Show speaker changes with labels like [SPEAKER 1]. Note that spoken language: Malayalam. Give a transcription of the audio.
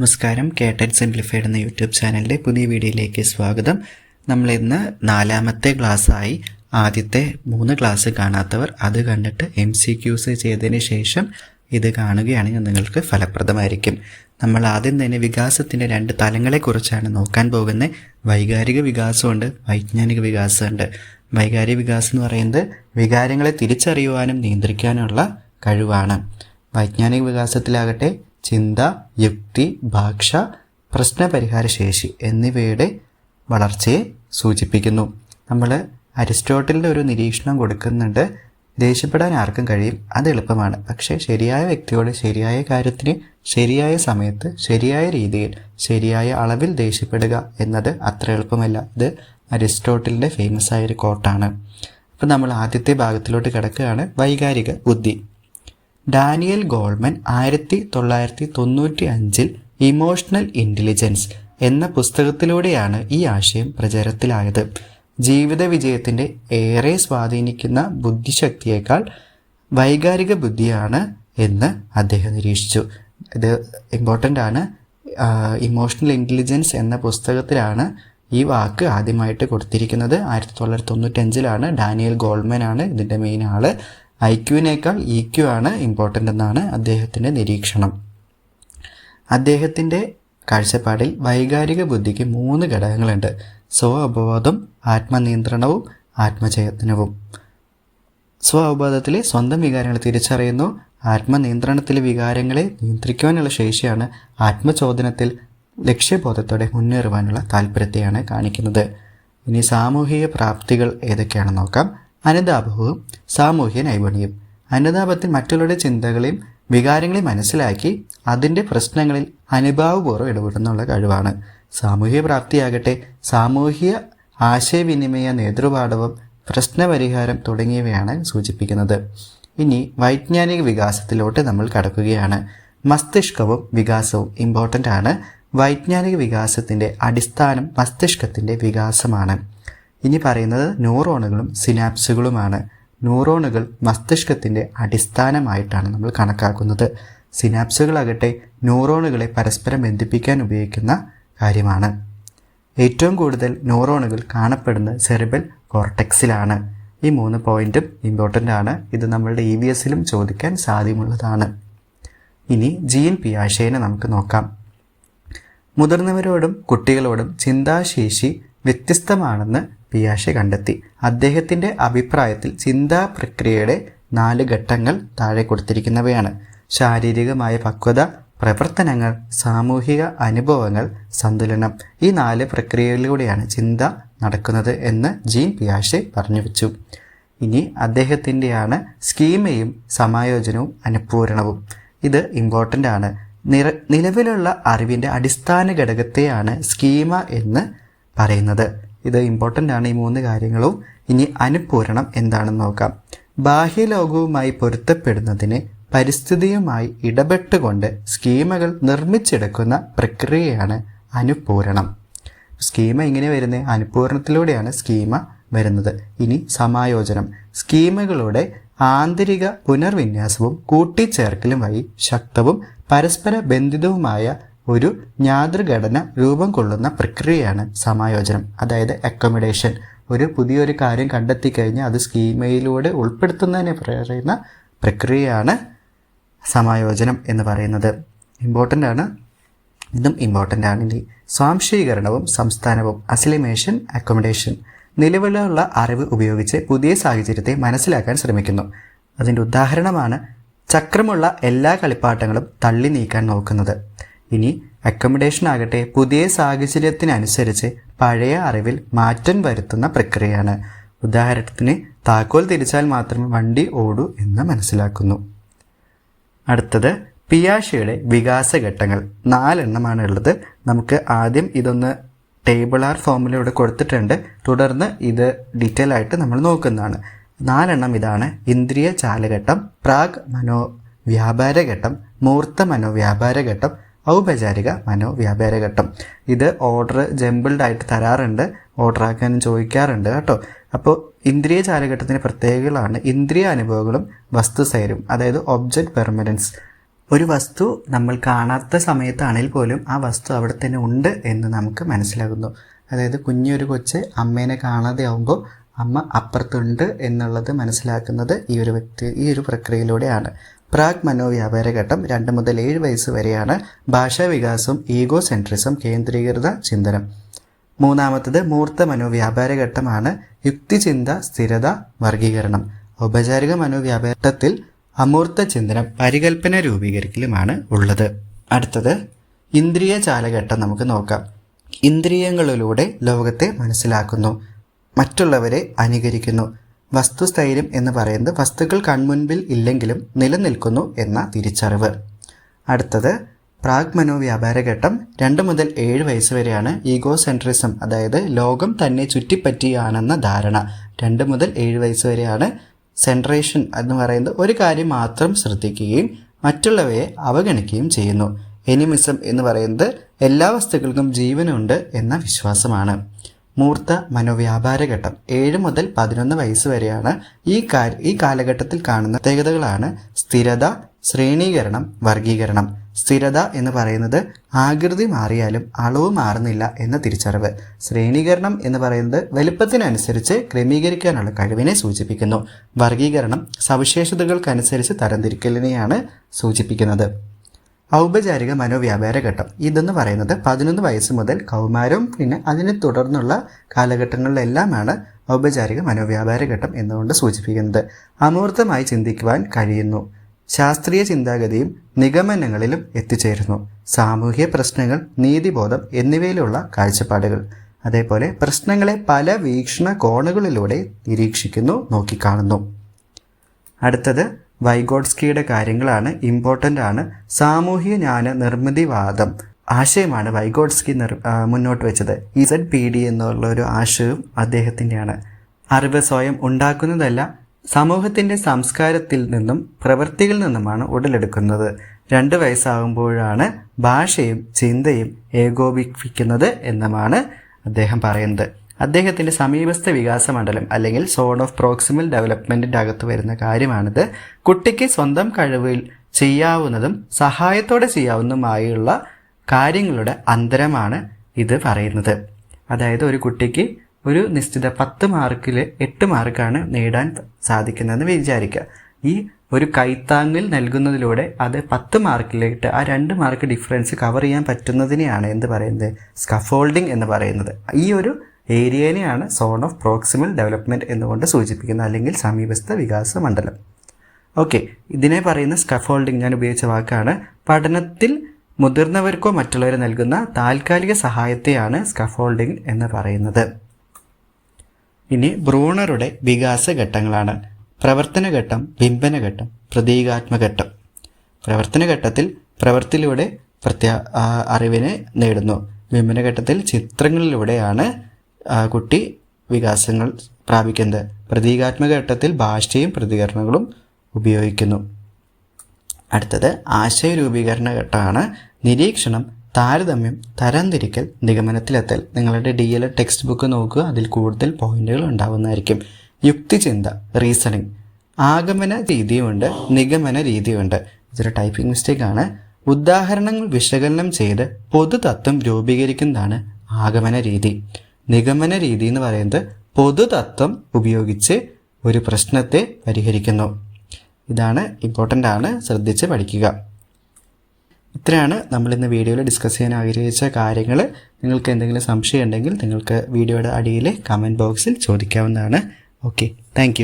[SPEAKER 1] നമസ്കാരം. കേട്ടഡ് സിംപ്ലിഫൈഡ് എന്ന യൂട്യൂബ് ചാനലിന്റെ പുതിയ വീഡിയോയിലേക്ക് സ്വാഗതം. നമ്മൾ ഇന്ന് നാലാമത്തെ ക്ലാസ്സായി ആദ്യത്തെ മൂന്ന് ക്ലാസ് കാണാത്തവർ അത് കണ്ടിട്ട് എം സി ക്യൂസ് ചെയ്തതിന് ശേഷം ഇത് കാണുകയാണെങ്കിൽ നിങ്ങൾക്ക് ഫലപ്രദമായിരിക്കും. നമ്മൾ ആദ്യം തന്നെ വികാസത്തിന്റെ രണ്ട് തലങ്ങളെക്കുറിച്ചാണ് നോക്കാൻ പോകുന്നത്. വൈകാരിക വികാസമുണ്ട് വൈജ്ഞാനിക വികാസമുണ്ട്. വൈകാരിക വികാസം എന്ന് പറയുന്നത് വികാരങ്ങളെ തിരിച്ചറിയുവാനും നിയന്ത്രിക്കാനുമുള്ള കഴിവാണ്. വൈജ്ഞാനിക വികാസത്തിലാകട്ടെ ചിന്ത യുക്തി ഭാഷ പ്രശ്നപരിഹാര ശേഷി എന്നിവയുടെ വളർച്ചയെ സൂചിപ്പിക്കുന്നു. നമ്മൾ അരിസ്റ്റോട്ടലിന്റെ ഒരു നിരീക്ഷണം കൊടുക്കുന്നുണ്ട്. ദേഷ്യപ്പെടാൻ ആർക്കും കഴിയും. അത് എളുപ്പമാണ്. പക്ഷേ ശരിയായ വ്യക്തിയോട് ശരിയായ കാര്യത്തിന് ശരിയായ സമയത്ത് ശരിയായ രീതിയിൽ ശരിയായ അളവിൽ ദേഷ്യപ്പെടുക എന്നത് അത്ര എളുപ്പമല്ല. ഇത് അരിസ്റ്റോട്ടലിന്റെ ഫേമസ് ആയ ഒരു കോട്ടാണ് അപ്പോൾ നമ്മൾ ആദ്യത്തെ ഭാഗത്തിലോട്ട് കിടക്കുകയാണ്. വൈകാരിക ബുദ്ധി. ഡാനിയൽ ഗോൾമൻ ആയിരത്തി തൊള്ളായിരത്തി തൊണ്ണൂറ്റി അഞ്ചിൽ ഇമോഷണൽ ഇന്റലിജൻസ് എന്ന പുസ്തകത്തിലൂടെയാണ് ഈ ആശയം പ്രചാരത്തിലായത്. ജീവിത വിജയത്തിന്റെ ഏറെ സ്വാധീനിക്കുന്ന ബുദ്ധിശക്തിയേക്കാൾ വൈകാരിക ബുദ്ധിയാണ് എന്ന് അദ്ദേഹം നിരീക്ഷിച്ചു. ഇത് ഇമ്പോർട്ടന്റ് ആണ്. ഇമോഷണൽ ഇന്റലിജൻസ് എന്ന പുസ്തകത്തിലാണ് ഈ വാക്ക് ആദ്യമായിട്ട് കൊടുത്തിരിക്കുന്നത്. ആയിരത്തി തൊള്ളായിരത്തി തൊണ്ണൂറ്റഞ്ചിലാണ് ഡാനിയൽ ഗോൾമൻ ആണ് ഇതിന്റെ മെയിൻ ആൾ. ഐ ക്യുവിനേക്കാൾ ഇ ക്യു ആണ് ഇമ്പോർട്ടന്റ് എന്നാണ് അദ്ദേഹത്തിന്റെ നിരീക്ഷണം. അദ്ദേഹത്തിന്റെ കാഴ്ചപ്പാടിൽ വൈകാരിക ബുദ്ധിക്ക് മൂന്ന് ഘടകങ്ങളുണ്ട്. സ്വ അവബോധം ആത്മനിയന്ത്രണവും ആത്മചയത്നവും. സ്വ അവബോധത്തിലെ സ്വന്തം വികാരങ്ങൾ തിരിച്ചറിയുന്നു. ആത്മനിയന്ത്രണത്തിലെ വികാരങ്ങളെ നിയന്ത്രിക്കുവാനുള്ള ശേഷിയാണ് ആത്മചോദനത്തിൽ ലക്ഷ്യബോധത്തോടെ മുന്നേറുവാനുള്ള താല്പര്യത്തെയാണ് കാണിക്കുന്നത്. ഇനി സാമൂഹിക പ്രാപ്തികൾ ഏതൊക്കെയാണെന്ന് നോക്കാം. അനുതാപവും സാമൂഹ്യ നൈപുണ്യം അനുതാപത്തിൽ മറ്റുള്ളവരുടെ ചിന്തകളെയും വികാരങ്ങളെയും മനസ്സിലാക്കി അതിന്റെ പ്രശ്നങ്ങളിൽ അനുഭാവപൂർവം ഇടപെടുന്നുള്ള കഴിവാണ്. സാമൂഹ്യ പ്രാപ്തിയാകട്ടെ സാമൂഹ്യ ആശയവിനിമയ നേതൃപാഠവും പ്രശ്നപരിഹാരം തുടങ്ങിയവയാണ് സൂചിപ്പിക്കുന്നത്. ഇനി വൈജ്ഞാനിക വികാസത്തിലോട്ട് നമ്മൾ കടക്കുകയാണ്. മസ്തിഷ്കവും വികാസവും ഇമ്പോർട്ടന്റ് ആണ്. വൈജ്ഞാനിക വികാസത്തിന്റെ അടിസ്ഥാനം മസ്തിഷ്കത്തിന്റെ വികാസമാണ്. ഇനി പറയുന്നത് ന്യൂറോണുകളും സിനാപ്സുകളുമാണ് ന്യൂറോണുകൾ മസ്തിഷ്കത്തിന്റെ അടിസ്ഥാനമായിട്ടാണ് നമ്മൾ കണക്കാക്കുന്നത്. സിനാപ്സുകളാകട്ടെ ന്യൂറോണുകളെ പരസ്പരം ബന്ധിപ്പിക്കാൻ ഉപയോഗിക്കുന്ന കാര്യമാണ്. ഏറ്റവും കൂടുതൽ ന്യൂറോണുകൾ കാണപ്പെടുന്നത് സെറിബൽ കോർട്ടെക്സിലാണ് ഈ മൂന്ന് പോയിന്റും ഇമ്പോർട്ടന്റ് ആണ്. ഇത് നമ്മളുടെ ഇ വി എസിലും ചോദിക്കാൻ സാധ്യമുള്ളതാണ്. ഇനി ജീൻ പിയാഷേനെ നമുക്ക് നോക്കാം. മുതിർന്നവരോടും കുട്ടികളോടും ചിന്താശേഷി വ്യത്യസ്തമാണെന്ന് പിയാഷെ കണ്ടെത്തി. അദ്ദേഹത്തിന്റെ അഭിപ്രായത്തിൽ ചിന്താ പ്രക്രിയയുടെ നാല് ഘട്ടങ്ങൾ താഴെ കൊടുത്തിരിക്കുന്നവയാണ്. ശാരീരികമായ പക്വത പ്രവർത്തനങ്ങൾ സാമൂഹിക അനുഭവങ്ങൾ സന്തുലനം. ഈ നാല് പ്രക്രിയകളിലൂടെയാണ് ചിന്ത നടക്കുന്നത് എന്ന് ജീൻ പിയാഷെ പറഞ്ഞു വെച്ചു. ഇനി അദ്ദേഹത്തിന്റെയാണ് സ്കീമയും സമായോജനവും അനുപൂരണവും. ഇത് ഇമ്പോർട്ടന്റ് ആണ്. നിര നിലവിലുള്ള അറിവിന്റെ അടിസ്ഥാന ഘടകത്തെയാണ് സ്കീമ എന്ന് പറയുന്നത്. ഇത് ഇമ്പോർട്ടന്റ് ആണ് ഈ മൂന്ന് കാര്യങ്ങളും. ഇനി അനുപൂരണം എന്താണെന്ന് നോക്കാം. ബാഹ്യലോകവുമായി പൊരുത്തപ്പെടുന്നതിന് പരിസ്ഥിതിയുമായി ഇടപെട്ടുകൊണ്ട് സ്കീമകൾ നിർമ്മിച്ചെടുക്കുന്ന പ്രക്രിയയാണ് അനുപൂരണം. സ്കീമ ഇങ്ങനെ വരുന്നത്? അനുപൂരണത്തിലൂടെയാണ് സ്കീമ വരുന്നത്. ഇനി സമായോജനം. സ്കീമകളുടെ ആന്തരിക പുനർവിന്യാസവും കൂട്ടിച്ചേർക്കലും വഴി ശക്തവും പരസ്പര ബന്ധിതവുമായ ഒരു ഞാതൃഘടന രൂപം കൊള്ളുന്ന പ്രക്രിയയാണ് സമായോജനം അതായത് അക്കോമഡേഷൻ ഒരു പുതിയൊരു കാര്യം കണ്ടെത്തി കഴിഞ്ഞാൽ അത് സ്കീമയിലൂടെ ഉൾപ്പെടുത്തുന്നതിനെ പറയുന്ന പ്രക്രിയയാണ് സമായോജനം എന്ന് പറയുന്നത്. ഇമ്പോർട്ടന്റ് ആണ്. ഇതും ഇമ്പോർട്ടന്റ് ആണ്. ഇനി സ്വാംശീകരണവും സംസ്ഥാനവും അസിലിമേഷൻ അക്കോമഡേഷൻ നിലവിലുള്ള അറിവ് ഉപയോഗിച്ച് പുതിയ സാഹചര്യത്തെ മനസ്സിലാക്കാൻ ശ്രമിക്കുന്നു. അതിന്റെ ഉദാഹരണമാണ് ചക്രമുള്ള എല്ലാ കളിപ്പാട്ടങ്ങളും തള്ളി നീക്കാൻ നോക്കുന്നത്. ഇനി അക്കോമഡേഷൻ ആകട്ടെ പുതിയ സാഹചര്യത്തിനനുസരിച്ച് പഴയ അറിവിൽ മാറ്റം വരുത്തുന്ന പ്രക്രിയയാണ്. ഉദാഹരണത്തിന് താക്കോൽ തിരിച്ചാൽ മാത്രമേ വണ്ടി ഓടൂ എന്ന് മനസ്സിലാക്കുന്നു. അടുത്തത് പിയാഷയുടെ വികാസഘട്ടങ്ങൾ. നാലെണ്ണമാണ് ഉള്ളത്. നമുക്ക് ആദ്യം ഇതൊന്ന് ടേബിൾ ആർ ഫോമിലൂടെ കൊടുത്തിട്ടുണ്ട്. തുടർന്ന് ഇത് ഡീറ്റെയിൽ ആയിട്ട് നമ്മൾ നോക്കുന്നതാണ്. നാലെണ്ണം ഇതാണ്. ഇന്ദ്രിയ ചാലഘട്ടം പ്രാഗ് മനോ വ്യാപാരഘട്ടം മൂർത്ത മനോവ്യാപാരഘട്ടം ഔപചാരിക മനോവ്യാപാര ഘട്ടം. ഇത് ഓർഡർ ജംബിൾഡ് ആയിട്ട് തരാറുണ്ട്. ഓർഡർ ആക്കാനും ചോദിക്കാറുണ്ട് കേട്ടോ. അപ്പോൾ ഇന്ദ്രിയ ചാലഘട്ടത്തിന്റെ പ്രത്യേകതകളാണ് ഇന്ദ്രിയ അനുഭവങ്ങളും വസ്തുസൈരും അതായത് ഒബ്ജക്റ്റ് പെർമനൻസ് ഒരു വസ്തു നമ്മൾ കാണാത്ത സമയത്താണെങ്കിൽ പോലും ആ വസ്തു അവിടെ തന്നെ ഉണ്ട് എന്ന് നമുക്ക് മനസ്സിലാകുന്നു. അതായത് കുഞ്ഞൊരു കൊച്ച് അമ്മേനെ കാണാതെ ആവുമ്പോൾ അമ്മ അപ്പുറത്തുണ്ട് എന്നുള്ളത് മനസ്സിലാക്കുന്നത് ഈ ഒരു വ്യക്തി ഈ ഒരു പ്രക്രിയയിലൂടെയാണ്. പ്രാഗ് മനോവ്യാപാര ഘട്ടം രണ്ട് മുതൽ ഏഴ് വയസ്സ് വരെയാണ് ഭാഷാ വികാസം ഈഗോ സെൻട്രിസം കേന്ദ്രീകൃത ചിന്തനം. മൂന്നാമത്തത് മൂർത്ത മനോവ്യാപാര ഘട്ടമാണ് യുക്തിചിന്ത സ്ഥിരത വർഗീകരണം. ഔപചാരിക മനോവ്യാപാരത്തിൽ അമൂർത്ത ചിന്തനം പരികൽപ്പന രൂപീകരിക്കലുമാണ് ഉള്ളത്. അടുത്തത് ഇന്ദ്രിയ ചാലഘട്ടം നമുക്ക് നോക്കാം. ഇന്ദ്രിയങ്ങളിലൂടെ ലോകത്തെ മനസ്സിലാക്കുന്നു. മറ്റുള്ളവരെ അനുകരിക്കുന്നു. വസ്തുസ്ഥൈര്യം എന്ന് പറയുന്നത് വസ്തുക്കൾ കൺമുൻപിൽ ഇല്ലെങ്കിലും നിലനിൽക്കുന്നു എന്ന തിരിച്ചറിവ്. അടുത്തത് പ്രാഗ് മനോവ്യാപാര ഘട്ടം രണ്ട് മുതൽ ഏഴ് വയസ്സ് വരെയാണ് ഈഗോ സെൻട്രിസം അതായത് ലോകം തന്നെ ചുറ്റിപ്പറ്റിയാണെന്ന ധാരണ. രണ്ട് മുതൽ ഏഴ് വയസ്സ് വരെയാണ് സെൻട്രേഷൻ എന്ന് പറയുന്നത് ഒരു കാര്യം മാത്രം ശ്രദ്ധിക്കുകയും മറ്റുള്ളവയെ അവഗണിക്കുകയും ചെയ്യുന്നു. എനിമിസം എന്ന് പറയുന്നത് എല്ലാ വസ്തുക്കൾക്കും ജീവനുണ്ട് എന്ന വിശ്വാസമാണ്. മൂർത്ത മനോവ്യാപാര ഘട്ടം. ഏഴ് മുതൽ പതിനൊന്ന് വയസ്സ് വരെയാണ് ഈ കാ ഈ കാലഘട്ടത്തിൽ കാണുന്ന പ്രത്യേകതകളാണ് സ്ഥിരത ശ്രേണീകരണം വർഗീകരണം സ്ഥിരത എന്ന് പറയുന്നത് ആകൃതി മാറിയാലും അളവ് മാറുന്നില്ല എന്ന തിരിച്ചറിവ്. ശ്രേണീകരണം എന്ന് പറയുന്നത് വലുപ്പത്തിനനുസരിച്ച് ക്രമീകരിക്കാനുള്ള കഴിവിനെ സൂചിപ്പിക്കുന്നു. വർഗീകരണം സവിശേഷതകൾക്കനുസരിച്ച് തരംതിരിക്കലിനെയാണ് സൂചിപ്പിക്കുന്നത്. ഔപചാരിക മനോവ്യാപാര ഘട്ടം. ഇതെന്ന് പറയുന്നത് പതിനൊന്ന് വയസ്സ് മുതൽ കൗമാരവും പിന്നെ അതിനെ തുടർന്നുള്ള കാലഘട്ടങ്ങളിലെല്ലാമാണ് ഔപചാരിക മനോവ്യാപാര ഘട്ടം എന്നുകൊണ്ട് സൂചിപ്പിക്കുന്നത്. അമൂർത്തമായി ചിന്തിക്കുവാൻ കഴിയുന്നു. ശാസ്ത്രീയ ചിന്താഗതിയും നിഗമനങ്ങളിലും എത്തിച്ചേരുന്നു. സാമൂഹ്യ പ്രശ്നങ്ങൾ നീതിബോധം എന്നിവയിലുള്ള കാഴ്ചപ്പാടുകൾ. അതേപോലെ പ്രശ്നങ്ങളെ പല വീക്ഷണ കോണുകളിലൂടെ നിരീക്ഷിക്കുന്നു നോക്കിക്കാണുന്നു. അടുത്തത് വൈഗോഡ്സ്കിയുടെ കാര്യങ്ങളാണ് ഇമ്പോർട്ടന്റ് ആണ് സാമൂഹ്യ ജ്ഞാന നിർമ്മിതിവാദം ആശയമാണ് വൈഗോഡ്സ്കി നിർ മുന്നോട്ട് വെച്ചത്. ഇസഡ് പി ഡി എന്നുള്ള ഒരു ആശയവും അദ്ദേഹത്തിന്റെയാണ്. അറിവ് സ്വയം ഉണ്ടാക്കുന്നതല്ല സമൂഹത്തിന്റെ സംസ്കാരത്തിൽ നിന്നും പ്രവൃത്തികളിൽ നിന്നുമാണ് ഉടലെടുക്കുന്നത്. രണ്ട് വയസ്സാകുമ്പോഴാണ് ഭാഷയും ചിന്തയും ഏകോപിപ്പിക്കുന്നത് എന്നുമാണ് അദ്ദേഹം പറയുന്നത്. അദ്ദേഹത്തിന്റെ സമീപസ്ഥ വികാസ മണ്ഡലം അല്ലെങ്കിൽ സോൺ ഓഫ് പ്രോക്സിമൽ ഡെവലപ്മെന്റിന്റെ അകത്ത് വരുന്ന കാര്യമാണിത്. കുട്ടിക്ക് സ്വന്തം കഴിവിൽ ചെയ്യാവുന്നതും സഹായത്തോടെ ചെയ്യാവുന്നതുമായുള്ള കാര്യങ്ങളുടെ അന്തരമാണ് ഇത് പറയുന്നത്. അതായത് ഒരു കുട്ടിക്ക് ഒരു നിശ്ചിത പത്ത് മാർക്കിൽ എട്ട് മാർക്കാണ് നേടാൻ സാധിക്കുന്നതെന്ന് വിചാരിക്കുക. ഈ ഒരു കൈത്താങ്ങിൽ നൽകുന്നതിലൂടെ അത് പത്ത് മാർക്കിലേക്ക് ആ രണ്ട് മാർക്ക് ഡിഫറൻസ് കവർ ചെയ്യാൻ പറ്റുന്നതിനെയാണ് എന്ത് പറയുന്നത്? സ്കഫോൾഡിംഗ് എന്ന് പറയുന്നത്. ഈ ഒരു ഏരിയനെയാണ് സോൺ ഓഫ് പ്രോക്സിമൽ ഡെവലപ്മെന്റ് എന്നുകൊണ്ട് സൂചിപ്പിക്കുന്നത് അല്ലെങ്കിൽ സമീപസ്ഥ വികാസ മണ്ഡലം. ഓക്കെ ഇതിനെ പറയുന്ന സ്കഫോൾഡിംഗ് ഞാൻ ഉപയോഗിച്ച വാക്കാണ്. പഠനത്തിൽ മുതിർന്നവർക്കോ മറ്റുള്ളവരോ നൽകുന്ന താൽക്കാലിക സഹായത്തെയാണ് സ്കഫോൾഡിംഗ് എന്ന് പറയുന്നത്. ഇനി ബ്രൂണറുടെ വികാസ ഘട്ടങ്ങളാണ്. പ്രവർത്തനഘട്ടം ബിംബനഘട്ടം പ്രതീകാത്മഘട്ടം പ്രവർത്തനഘട്ടത്തിൽ പ്രവൃത്തിയിലൂടെ പ്രത്യാ അറിവിനെ നേടുന്നു. ബിംബനഘട്ടത്തിൽ ചിത്രങ്ങളിലൂടെയാണ് കുട്ടി വികാസങ്ങൾ പ്രാപിക്കുന്നത്. പ്രതീകാത്മക ഘട്ടത്തിൽ ഭാഷയും പ്രതികരണങ്ങളും ഉപയോഗിക്കുന്നു. അടുത്തത് ആശയ രൂപീകരണ ഘട്ടമാണ്. നിരീക്ഷണം താരതമ്യം തരംതിരിക്കൽ നിഗമനത്തിലെത്തൽ. നിങ്ങളുടെ ഡി എൽ ടെക്സ്റ്റ് ബുക്ക് നോക്കുക. അതിൽ കൂടുതൽ പോയിന്റുകൾ ഉണ്ടാവുന്നതായിരിക്കും. യുക്തിചിന്ത റീസണിങ് ആഗമന രീതിയുമുണ്ട് നിഗമന രീതിയുമുണ്ട് ഇതൊരു ടൈപ്പിംഗ് മിസ്റ്റേക്ക് ആണ്. ഉദാഹരണങ്ങൾ വിശകലനം ചെയ്ത് പൊതുതത്വം രൂപീകരിക്കുന്നതാണ് ആഗമന രീതി. നിഗമന രീതി എന്ന് പറയുന്നത് പൊതുതത്വം ഉപയോഗിച്ച് ഒരു പ്രശ്നത്തെ പരിഹരിക്കുന്നു. ഇതാണ് ഇമ്പോർട്ടന്റ് ആണ്. ശ്രദ്ധിച്ച് പഠിക്കുക. ഇത്രയാണ് നമ്മൾ ഇന്ന് വീഡിയോയിൽ ഡിസ്കസ് ചെയ്യാൻ ആഗ്രഹിച്ച കാര്യങ്ങൾ നിങ്ങൾക്ക് എന്തെങ്കിലും സംശയം ഉണ്ടെങ്കിൽ നിങ്ങൾക്ക് വീഡിയോയുടെ അടിയിൽ കമന്റ് ബോക്സിൽ ചോദിക്കാവുന്നതാണ്. Okay thank